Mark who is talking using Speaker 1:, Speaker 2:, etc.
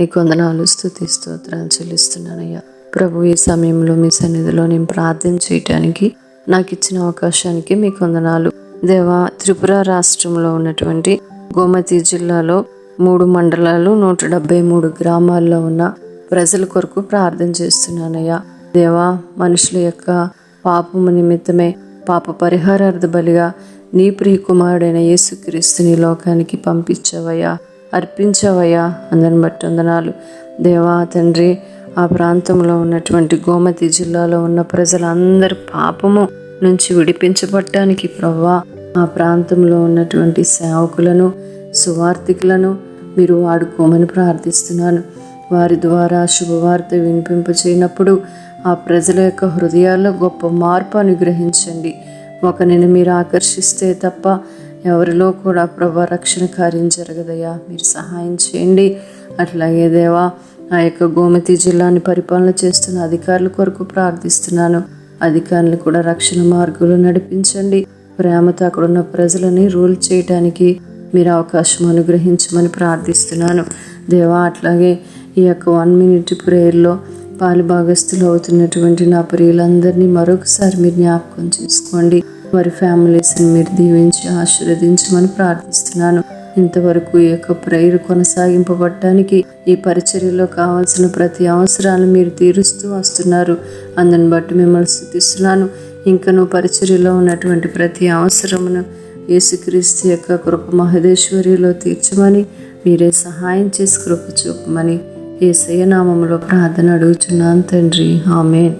Speaker 1: నీకు వందనాలు స్థుతి స్తోత్రాలు చెల్లిస్తున్నానయ్యా. ప్రభు ఈ సమయంలో మీ సన్నిధిలో నేను ప్రార్థన చేయటానికి నాకు ఇచ్చిన అవకాశానికి మీకు వందనాలు. దేవా త్రిపుర రాష్ట్రంలో ఉన్నటువంటి గోమతి జిల్లాలో మూడు మండలాలు నూట డెబ్బై మూడు గ్రామాల్లో ఉన్న ప్రజల కొరకు ప్రార్థన చేస్తున్నానయ్యా. దేవా మనుషుల యొక్క పాపము నిమిత్తమే పాప పరిహారార్థ బలిగా నీ ప్రియ కుమారుడైన యేసుక్రీస్తుని లోకానికి పంపించవయ్యా. అర్పించవయ్యా. అందరిని బట్టి వందనాలు. దేవా తండ్రి ఆ ప్రాంతంలో ఉన్నటువంటి గోమతి జిల్లాలో ఉన్న ప్రజలందరి పాపము నుంచి విడిపించబడటానికి ప్రవ్వా ఆ ప్రాంతంలో ఉన్నటువంటి సేవకులను సువార్థికులను మీరు వాడుకోమని ప్రార్థిస్తున్నాను. వారి ద్వారా శుభవార్త వినిపింప చేయనప్పుడు ఆ ప్రజల యొక్క హృదయాల్లో గొప్ప మార్పు అనుగ్రహించండి. ఒకరిని మీరు ఆకర్షిస్తే తప్ప ఎవరిలో కూడా ప్రభా రక్షణ కార్యం జరగదయ్యా. మీరు సహాయం చేయండి. అట్లాగే దేవా ఆ యొక్క గోమతి జిల్లాని పరిపాలన చేస్తున్న అధికారుల కొరకు ప్రార్థిస్తున్నాను. అధికారులు కూడా రక్షణ మార్గంలో నడిపించండి. ప్రేమతో అక్కడ ఉన్న ప్రజలని రూల్ చేయడానికి మీరు అవకాశం అనుగ్రహించమని ప్రార్థిస్తున్నాను. దేవా అట్లాగే ఈ యొక్క వన్ మినిట్ ప్రేయర్లో పాలు భాగస్థులు అవుతున్నటువంటి నా ప్రియులందరినీ మరొకసారి మీరు జ్ఞాపకం చేసుకోండి. వారి ఫ్యామిలీస్ని మీరు దీవించి ఆశీర్వదించమని ప్రార్థిస్తున్నాను. ఇంతవరకు ఈ యొక్క ప్రేయర్ కొనసాగింపబడటానికి ఈ పరిచర్యలో కావాల్సిన ప్రతి అవసరాలు మీరు తీరుస్తూ వస్తున్నారు. అందుని బట్టి మిమ్మల్ని స్థుతిస్తున్నాను. ఇంకను పరిచర్యలో ఉన్నటువంటి ప్రతి అవసరమును యేసుక్రీస్తు యొక్క కృప మహదేశ్వర్యలో తీర్చమని మీరే సహాయం చేసి కృప చూపమని ఏసయ్య నామంలో ప్రార్థన అడుగుచున్నాను తండ్రి. ఆమెన్.